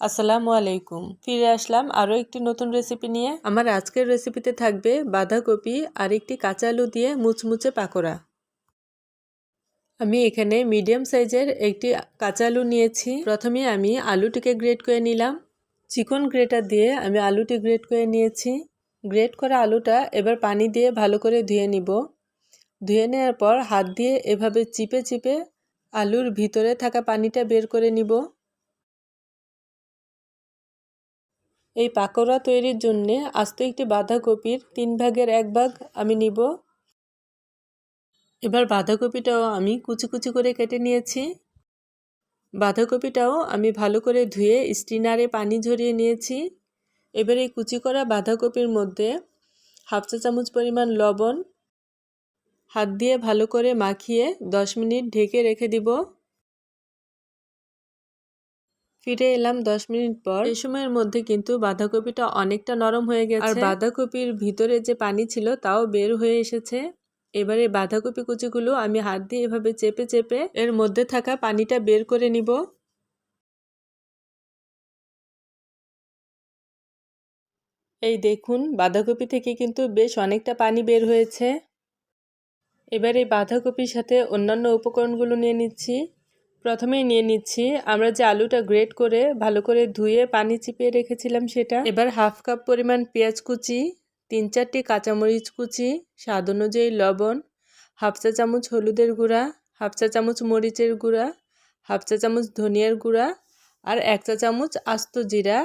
আসসালামু আলাইকুম। ফিরে আসলাম আরও একটি নতুন রেসিপি নিয়ে। আমার আজকের রেসিপিতে থাকবে বাঁধাকপি আর একটি কাঁচা আলু দিয়ে মুচমুচে পাকোড়া। আমি এখানে মিডিয়াম সাইজের একটি কাঁচা আলু নিয়েছি। প্রথমে আমি আলুটিকে গ্রেট করে নিলাম। চিকন গ্রেটার দিয়ে আমি আলুটি গ্রেট করে নিয়েছি। গ্রেট করা আলুটা এবার পানি দিয়ে ভালো করে ধুয়ে নিব। ধুয়ে নেওয়ার পর হাত দিয়ে এভাবে চিপে চিপে আলুর ভিতরে থাকা পানিটা বের করে নিব। এই পাকোড়া তৈরির জন্যে আস্ত একটি বাঁধাকপির তিন ভাগের এক ভাগ আমি নিব। এবার বাঁধাকপিটাও আমি কুচি কুচি করে কেটে নিয়েছি। বাঁধাকপিটাও আমি ভালো করে ধুয়ে স্টিনারে পানি ঝরিয়ে নিয়েছি। এবার এই কুচি করা বাঁধাকপির মধ্যে হাফ চা চামচ পরিমাণ লবণ, হাত দিয়ে ভালো করে মাখিয়ে দশ মিনিট ঢেকে রেখে দিব। ফিরে এলাম দশ মিনিট পর। এই সময়ের মধ্যে কিন্তু বাঁধাকপিটা অনেকটা নরম হয়ে গেছে। আর বাঁধাকপির ভিতরে যে পানি ছিল তাও বের হয়ে এসেছে। এবারে বাঁধাকপি কুচিগুলো আমি হাত দিয়ে এভাবে চেপে চেপে এর মধ্যে থাকা পানিটা বের করে নিব। এই দেখুন বাঁধাকপি থেকে কিন্তু বেশ অনেকটা পানি বের হয়েছে। এবার এই বাঁধাকপির সাথে অন্যান্য উপকরণগুলো নিয়ে নিচ্ছি। প্রথমেই নিয়ে নিচ্ছি। আমরা যে আলুটা গ্রেট করে ভালো করে ধুয়ে পানি চিপিয়ে রেখেছিলাম সেটা। এবার হাফ কাপ পরিমাণ পেঁয়াজ কুচি, তিন চারটি কাঁচামরিচ কুচি, স্বাদ অনুযায়ী লবণ হাফ চা চামচ হলুদের গুঁড়া হাফ চা চামচ মরিচের গুঁড়া হাফ চা চামচ ধনিয়ার গুঁড়া, আর এক চা চামচ আস্ত জিরা,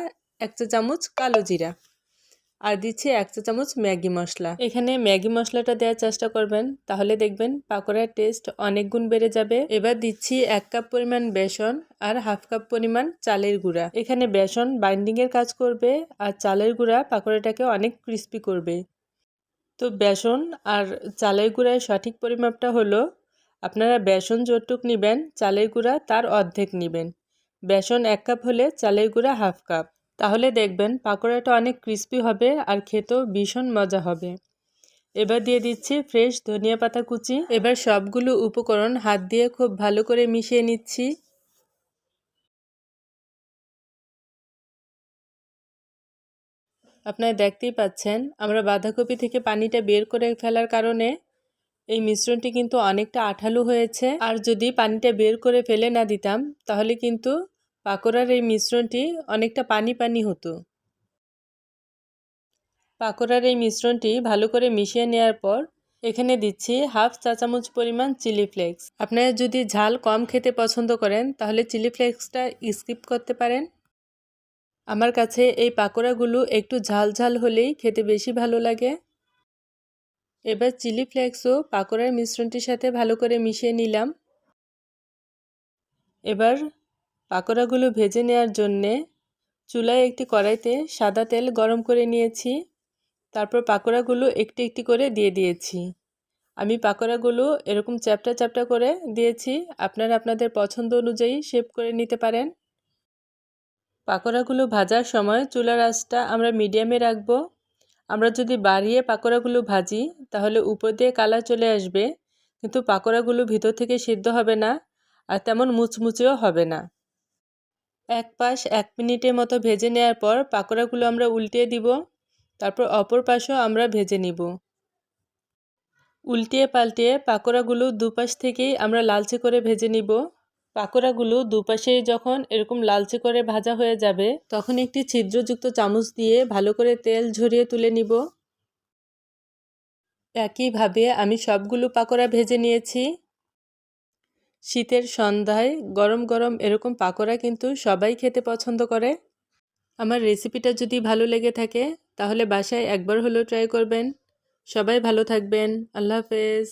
এক চা চামচ কালো জিরা। আর দিচ্ছি এক চা চামচ ম্যাগি মশলা। এখানে ম্যাগি মশলাটা দেওয়ার চেষ্টা করবেন, তাহলে দেখবেন পাকোড়ার টেস্ট অনেক গুণ বেড়ে যাবে। এবার দিচ্ছি এক কাপ পরিমাণ বেসন আর হাফ কাপ পরিমাণ চালের গুঁড়া। এখানে বেসন বাইন্ডিংয়ের কাজ করবে আর চালের গুঁড়া পাকোড়াটাকে অনেক ক্রিস্পি করবে। তো বেসন আর চালের গুঁড়ার সঠিক পরিমাপটা হলো, আপনারা বেসন যতটুক নেবেন, চালের গুঁড়া তার অর্ধেক নেবেন। বেসন এক কাপ হলে চালের গুঁড়া হাফ কাপ। তাহলে দেখবেন পাকোড়াটা অনেক ক্রিস্পি হবে আর খেতেও ভীষণ মজা হবে। এবার দিয়ে দিচ্ছি ফ্রেশ ধনিয়া পাতা কুচি। এবার সবগুলো উপকরণ হাত দিয়ে খুব ভালো করে মিশিয়ে নিচ্ছি। আপনারা দেখতেই পাচ্ছেন আমরা বাঁধাকপি থেকে পানিটা বের করে ফেলার কারণে এই মিশ্রণটি কিন্তু অনেকটা আঠালো হয়েছে। আর যদি পানিটা বের করে ফেলে না দিতাম তাহলে কিন্তু পাকোড়ার এই মিশ্রণটি অনেকটা পানি পানি হতো। পাকোড়ার এই মিশ্রণটি ভালো করে মিশিয়ে নেওয়ার পর এখানে দিচ্ছি হাফ চা চামচ পরিমাণ চিলি ফ্লেক্স। আপনারা যদি ঝাল কম খেতে পছন্দ করেন, তাহলে চিলি ফ্লেক্সটা স্কিপ করতে পারেন। আমার কাছে এই পাকোড়াগুলো একটু ঝাল ঝাল হলেই খেতে বেশি ভালো লাগে। এবার চিলি ফ্লেক্সও পাকোড়ার মিশ্রণটির সাথে ভালো করে মিশিয়ে নিলাম। এবার পাকোড়াগুলো ভেজে নেওয়ার জন্যে চুলায় একটি কড়াইতে সাদা তেল গরম করে নিয়েছি। তারপর পাকোড়াগুলো একটি একটি করে দিয়ে দিয়েছি। আমি পাকোড়াগুলো এরকম চ্যাপটা চ্যাপটা করে দিয়েছি। আপনারা আপনাদের পছন্দ অনুযায়ী শেপ করে নিতে পারেন। পাকোড়াগুলো ভাজার সময় চুলার আঁচটা আমরা মিডিয়ামে রাখব। আমরা যদি বাড়িয়ে পাকোড়াগুলো ভাজি, তাহলে উপর দিয়ে কালার চলে আসবে। কিন্তু পাকোড়াগুলো ভিতর থেকে সিদ্ধ হবে না, আর তেমন মুচমুচেও হবে না। এক পাশ এক মিনিটের মতো ভেজে নেওয়ার পর পাকোড়াগুলো আমরা উল্টিয়ে দিব। তারপর অপর পাশও আমরা ভেজে নিব। উল্টিয়ে পাল্টিয়ে পাকোড়াগুলো দুপাশ থেকেই আমরা লালচে করে ভেজে নিব। পাকোড়াগুলো দুপাশেই যখন এরকম লালচে করে ভাজা হয়ে যাবে, তখন একটি ছিদ্রযুক্ত চামচ দিয়ে ভালো করে তেল ঝরিয়ে তুলে নিব। একইভাবে আমি সবগুলো পাকোড়া ভেজে নিয়েছি। শীতের সন্ধ্যায় গরম গরম এরকম পাকোড়া কিন্তু সবাই খেতে পছন্দ করে। আমার রেসিপিটা যদি ভালো লেগে থাকে, তাহলে বাসায় একবার হলেও ট্রাই করবেন। সবাই ভালো থাকবেন। আল্লাহ হাফেজ।